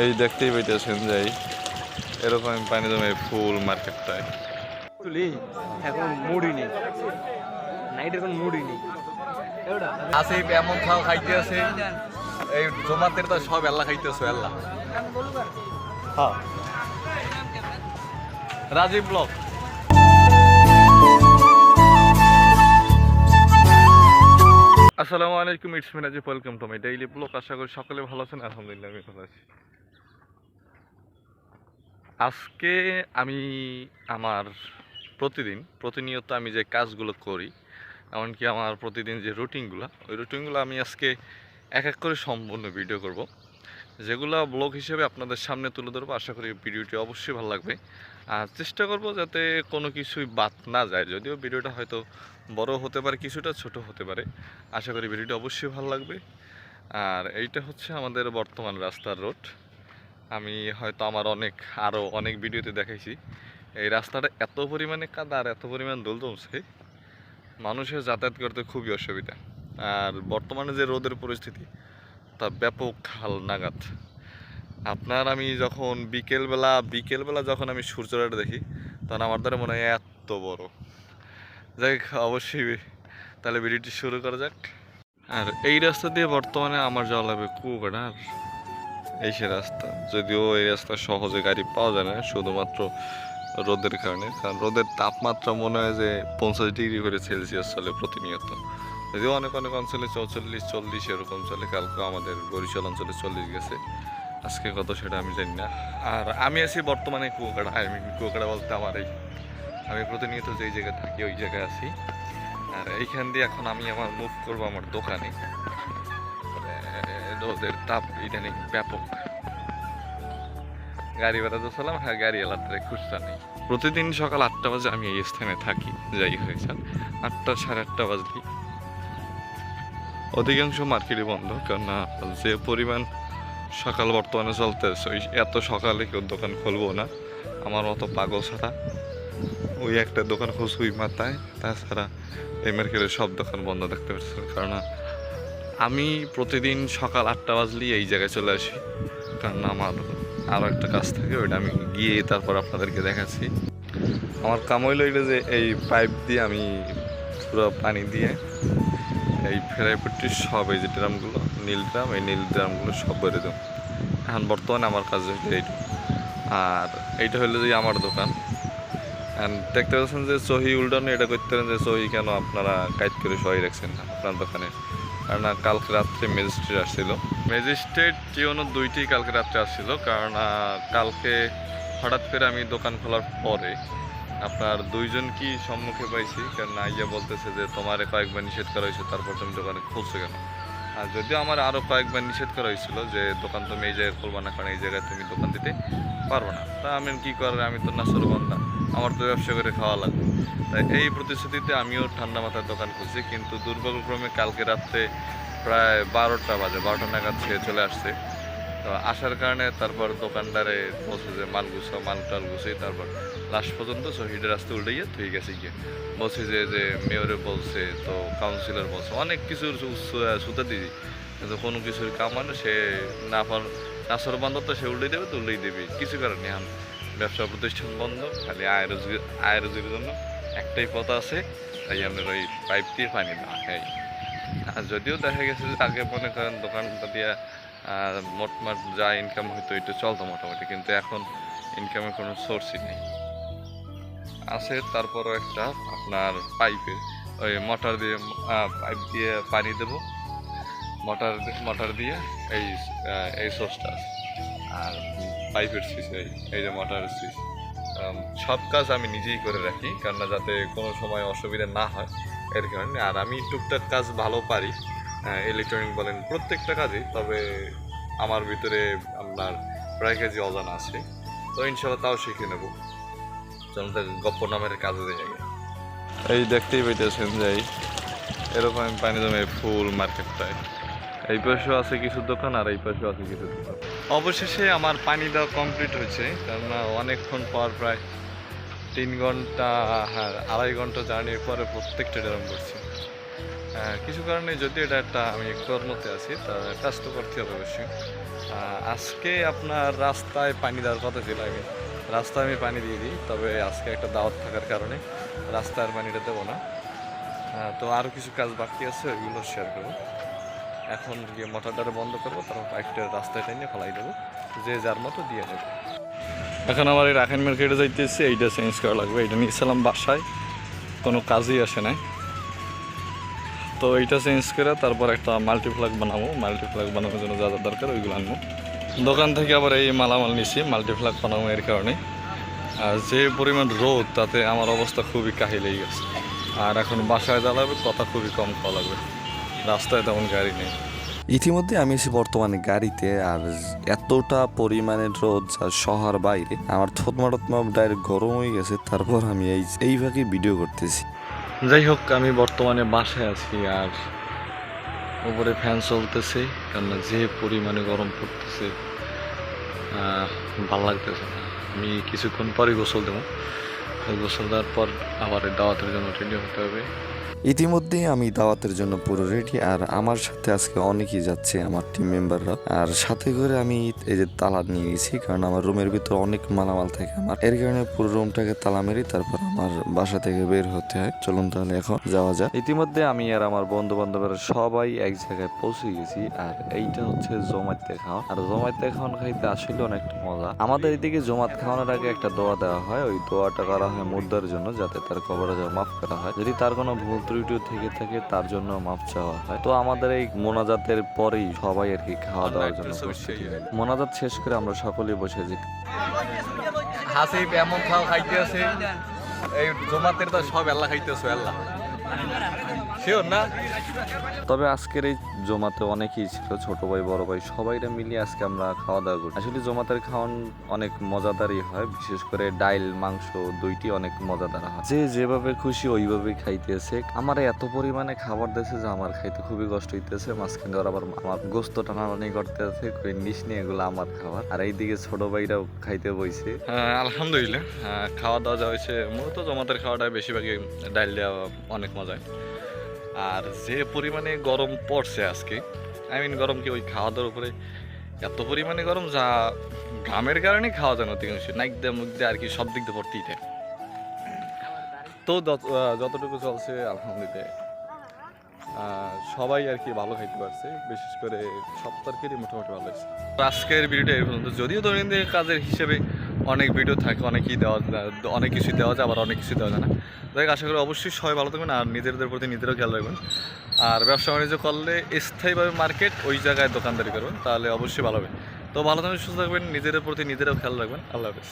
এই দেখতেই পাইতেছেন যে এরকম পানি জমে ফুল মার্কেটটায়। তুলি এখন মুড়ি নেই। নাইট এখন মুড়ি নেই। আছে এমন খাও খাইতে আছে এই জমাতের তো সব এল্লা খাইতেছো এল্লা হ্যাঁ। রাজীব ব্লক আসসালামু আলাইকুম it's মিনাজি welcome to my daily vlog আশা করি সকলে ভালো আছেন আলহামদুলিল্লাহ আমি ভালো আছি। আজকে আমি আমার প্রতিদিন, প্রতিনিয়ত আমি যে কাজগুলো করি, এমনকি আমার প্রতিদিন যে রুটিনগুলো, ওই রুটিনগুলো আমি আজকে এক এক করে সম্পূর্ণ ভিডিও করব। যেগুলো ব্লগ হিসেবে আপনাদের সামনে তুলে ধরবো, আশা করি ভিডিওটি অবশ্যই ভালো লাগবে। আর চেষ্টা করব যাতে কোনো কিছুই বাদ না যায়, যদিও ভিডিওটা হয়তো বড় হতে পারে, কিছুটা ছোট হতে পারে। আশা করি ভিডিওটা অবশ্যই ভালো লাগবে। আর এইটা হচ্ছে আমাদের বর্তমান রাস্তার রোড। আমি হয়তো আমার অনেক আরও অনেক ভিডিওতে দেখাইছি। এই রাস্তাটা এত পরিমাণে কাদা আর এত পরিমাণ দোল জমছে, মানুষের যাতায়াত করতে খুবই অসুবিধা। আর বর্তমানে যে রোদের পরিস্থিতি, তা ব্যাপক হাল নাগাদ। আপনার আমি যখন বিকেলবেলা বিকেলবেলা যখন আমি সূর্যটা দেখি, তখন আমার দ্বারা মনে হয় এত বড়। যাই অবশ্যই তাহলে ভিডিওটি শুরু করা যাক। আর এই রাস্তা দিয়ে বর্তমানে আমার যাওয়া লাগবে কুয়াকাটা এই সে রাস্তা। যদিও এই রাস্তা সহজে গাড়ি পাওয়া যায় না, শুধুমাত্র রোদের কারণে। কারণ রোদের তাপমাত্রা মনে হয় যে পঞ্চাশ ডিগ্রি করে সেলসিয়াস চলে প্রতিনিয়ত। যদিও অনেক অনেক অঞ্চলে চৌচল্লিশ, চল্লিশ এরকম চলে। কালকে আমাদের বরিশাল অঞ্চলে চল্লিশ গেছে। আজকে কত সেটা আমি জানি না। আর আমি আছি বর্তমানে কুয়াকাটা, আই মিন কুয়াকাটা বলতে আমার এই আমি প্রতিনিয়ত যেই জায়গায় থাকি, ওই জায়গায় আছি। আর এইখান দিয়ে এখন আমি আমার মুভ করব আমার দোকানে। তাপ ইদানিং ব্যাপক। গাড়ি বেড়াতে চলাম হ্যাঁ গাড়ি নেই। প্রতিদিন সকাল আটটা বাজে আমি এই স্থানে থাকি, যাই হয়েছে আটটা সাড়ে আটটা বাজলি। অধিকাংশ মার্কেটই বন্ধ, কেননা যে পরিমাণ সকাল বর্তমানে চলতেছে, ওই এত সকালে কেউ দোকান খুলবো না। আমার মতো পাগল ছাড়া ওই একটা দোকান খুঁজুই মাথায়, তাছাড়া এই মার্কেটের সব দোকান বন্ধ দেখতে পাচ্ছি কারণ আমি প্রতিদিন সকাল আটটা বাজলেই এই জায়গায় চলে আসি। কারণ আমার আরও একটা কাজ থাকে, ওইটা আমি গিয়ে তারপর আপনাদেরকে দেখাচ্ছি। আমার কাম হইল এটা যে এই পাইপ দিয়ে আমি পুরো পানি দিয়ে এই ফেরাইপট্টির সব এই যে ড্রামগুলো, নীল ড্রাম, এই নীল ড্রামগুলো সব বেড়ে দেবো। এখন বর্তমানে আমার কাজ হচ্ছে এইটা। আর এইটা হলো যে আমার দোকান। অ্যান্ড দেখতে পাচ্ছেন যে সহি উল্টানো, এটা করতে পারেন যে সহি কেন আপনারা কাইট করে সহি রাখছেন না আপনার দোকানে? কারণ কালকে রাত্রে ম্যাজিস্ট্রেট আসছিল। ম্যাজিস্ট্রেট টিওনো দুইটি কালকে রাত্রে আসছিল, কারণ কালকে হঠাৎ করে আমি দোকান খোলার পরে আপনার দুইজন কি সম্মুখে পাইছি কারণ আইয়া বলতেছে যে তোমার কয়েকবার নিষেধ করা হয়েছে, তারপর তুমি দোকানে খুলছো কেন? আর যদিও আমার আরও কয়েকবার নিষেধ করা হয়েছিল যে দোকান তুমি এই জায়গায় খুলবা না, কারণ এই জায়গায় তুমি দোকান দিতে পারব না। তা আমি কি করার, আমি তো নাসর বান্ধা আমার তো ব্যবসা করে খাওয়া লাগবে। এই প্রতিশ্রুতিতে আমিও ঠান্ডা মাথায় দোকান খুলছি, কিন্তু দুর্ভাগ্যক্রমে কালকে রাত্রে প্রায় বারোটা বাজে, বারোটা নাগাদ সে চলে আসছে। তো আসার কারণে তারপর দোকানদারে বলছে যে, মাল গুছো, মাল টাল গুছোই, তারপর লাস্ট পর্যন্ত শহীদের রাস্তা উল্টাইয়া তুই গেছে গিয়ে। বলছে যে যে মেয়রে বলছে, তো কাউন্সিলর বলছে, অনেক কিছুর সুতা দিদি কিন্তু কোনো কিছুর কামানো সে না পার নাসর বন্ধ তো সে উল্টে দেবে, তো উল্টেই দেবে। কিছু কারণে ব্যবসা প্রতিষ্ঠান বন্ধ, খালি আয় রোজগার, আয় রোজগারের জন্য একটাই পথ আছে, তাই আপনার ওই পাইপ দিয়ে পানি দেওয়া হয় আর যদিও দেখা গেছে যে আগে মনে করেন দোকানটা দিয়ে মোটমাট যা ইনকাম হতো এটা চলতো মোটামুটি, কিন্তু এখন ইনকামের কোনো সোর্সই নেই। আছে তারপরও একটা আপনার পাইপে, ওই মোটর দিয়ে পাইপ দিয়ে পানি দেবো। মোটর মোটর দিয়ে এই এই সোর্সটা আর পাইপের সুইচ এই এই যে মোটরের সুইচ সব কাজ আমি নিজেই করে রাখি, কেননা যাতে কোনো সময় অসুবিধা না হয়, এর কারণে। আর আমি টুকটাক কাজ ভালো পারি ইলেকট্রনিক বলেন, প্রত্যেকটা কাজই, তবে আমার ভিতরে আপনার প্রায় কাজই অজানা আছে। তো ইনশাল্লাহ তাও শিখে নেব। চলুন গপ্প নামের কাজে দিয়ে এই দেখতেই পাইতেছেন যে এরকম পানি জমে ফুল মার্কেটটায়। এই পাশেও আছে কিছু দোকান, আর এই পাশেও আছে কিছু দোকান। অবশেষে আমার পানি দেওয়া কমপ্লিট হয়েছে, কেননা অনেকক্ষণ পর প্রায় তিন ঘণ্টা হ্যাঁ আড়াই ঘণ্টা জার্নির পরে প্রত্যেকটা ড্রাম করছি। কিছু কারণে যদি এটা একটা আমি কর্মতে আছি, তা কাজ করতে হবে অবশ্যই। আজকে আপনার রাস্তায় পানি দেওয়ার কথা ছিল আমি। রাস্তায় আমি পানি দিয়ে দিই, তবে আজকে একটা দাওয়াত থাকার কারণে রাস্তায় আর পানিটা দেবো না। তো আরও কিছু কাজ বাকি আছে, ওইগুলো শেয়ার করব। এখন গিয়ে মোটরটারে বন্ধ করব, তারপর পাইপটা রাস্তায় টেনে ফেলাই দেবো। যে যার মতো দিয়ে দেবো। এখন আমার এই রাখান মার্কেটে যাইতেছি, এইটা চেঞ্জ করা লাগবে এটা নিয়েছিলাম বাসায়। কোনো কাজই আসে নাই। তো এইটা চেঞ্জ করে তারপর একটা মাল্টিপ্লাগ বানাবো। মাল্টিপ্লাগ বানানোর জন্য যা যা দরকার ওইগুলো আনব। দোকান থেকে আবার এই মালামাল নিছি মাল্টিপ্লাগ বানাবো এর কারণে। আর যে পরিমাণ রোদ, তাতে আমার অবস্থা খুবই কাহিলেই গেছে। আর এখন বাসায় জ্বালাবে, কথা খুবই কম খাওয়া লাগবে। রাস্তায় তেমন গাড়ি নেই। ইতিমধ্যে আমি এসে বর্তমানে গাড়িতে আর এতটা পরিমাণের রোদ যা শহর বাইরে আমার থতমা টতমা ডাইরেক্ট গরম হয়ে গেছে তারপর আমি এই এইভাবে ভিডিও করতেছি। যাই হোক আমি বর্তমানে বাসায় আছি আর উপরে ফ্যান চলতেছে কারণ যে পরিমাণে গরম পড়তেছে ভালো লাগতেছে না। আমি কিছুক্ষণ পরে গোসল দেবো। গোসল দেওয়ার পর আবার দাওয়াতের জন্য রেডি হতে হবে। ইতিমধ্যে আমি দাওয়াতের জন্য পুরো রেডি আর আমার সাথে আজকে অনেকেই যাচ্ছে, আমার টিম মেম্বাররা আর সাথে করে আমি এই যে তালা নিয়ে গেছি, কারণ আমার রুমের ভিতরে অনেক মালামাল থাকে। আমার এর কারণে পুরো রুমটাকে তালা মেরি তারপর আমার বাসা থেকে বের হতে হয়। চলুন তাহলে এখন যাওয়া যাক। ইতিমধ্যে আমি আর আমার বন্ধু বান্ধবেরা সবাই এক জায়গায় পৌঁছে গেছি, আর এইটা হচ্ছে জমাতে খাওয়া। আর জমাতে খাওয়ান খাইতে আসলে অনেকটা মজা। আমাদের এদিকে জমাত খাওয়ানোর আগে একটা দোয়া দেওয়া হয়। ওই দোয়াটা করা হয় মুদ্রার জন্য, যাতে তার কবরে মাফ করা হয়। যদি তার কোনো ভুল ত্রুটি থেকে থাকে তার জন্য মাফ চাওয়া হয়। তো আমাদের এই মোনাজাতের পরেই সবাই আর কি খাওয়া দাওয়ার জন্য মোনাজাত শেষ করে আমরা সকলেই বসে যে হাসিব এমন খাওয়া খাইতে আছে এই জমাতের তো সব এল্লা খাইতেছো এল্লা শিওর না? তবে আজকের এই জমাতে অনেকেই ছিল ছোট ভাই বড় ভাই সবাইরা মিলিয়ে আজকে আমরা খাওয়া দাওয়া করি আসলে জমাতের খাওয়ান অনেক মজাদারই হয় বিশেষ করে ডাইল মাংস দুইটি অনেক মজাদার হয়। যে যেভাবে খুশি ওইভাবে খাইতেছে। আমার এত পরিমাণে খাবার দিয়েছে যে আমার খাইতে খুবই কষ্ট হইতেছে। মাঝখানে ওরা আবার আমার গোস্ত টানাটানি করতে আছে কই নিস নিয়ে এগুলো আমার খাবার। আর এইদিকে ছোট ভাইরাও খাইতে বইছে। হ্যাঁ, আলহামদুলিল্লাহ। খাওয়া দাওয়া যা হয়েছে মূলত জমাতের খাওয়াটা বেশিরভাগই ডাইল দেওয়া অনেক মজায় আর যে পরিমাণে গরম পড়ছে আজকে আই মিন গরম কি ওই খাওয়া দাওয়ার উপরে এত পরিমাণে গরম যা ঘামের কারণে খাওয়া যায় না অধিকাংশ। নাইক দিয়ে মুখ আর কি সব দিক দিয়ে ভর্তিই থাকে তো যত- যতটুকু চলছে, আলহামদুলিল্লাহ। সবাই আর কি ভালো খাইতে পারছে, বিশেষ করে সব তরকারি মোটামুটি ভালো হয়েছে। আজকের ভিডিওটা এই পর্যন্ত। যদিও দৈনন্দিন কাজের হিসেবে অনেক ভিডিও থাকে অনেকই দেওয়া অনেক কিছুই দেওয়া যায়, আবার অনেক কিছু দেওয়া যায় না। যাই আশা করি অবশ্যই সবাই ভালো থাকবেন আর নিজেদের প্রতি নিজেরাও খেয়াল রাখবেন। আর ব্যবসা বাণিজ্য করলে স্থায়ীভাবে মার্কেট ওই জায়গায় দোকানদারি করবেন, তাহলে অবশ্যই ভালো হবে। তো ভালো থাকবেন, সুস্থ থাকবেন, নিজেদের প্রতি নিজেরাও খেয়াল রাখবেন। আল্লাহ হাফেজ।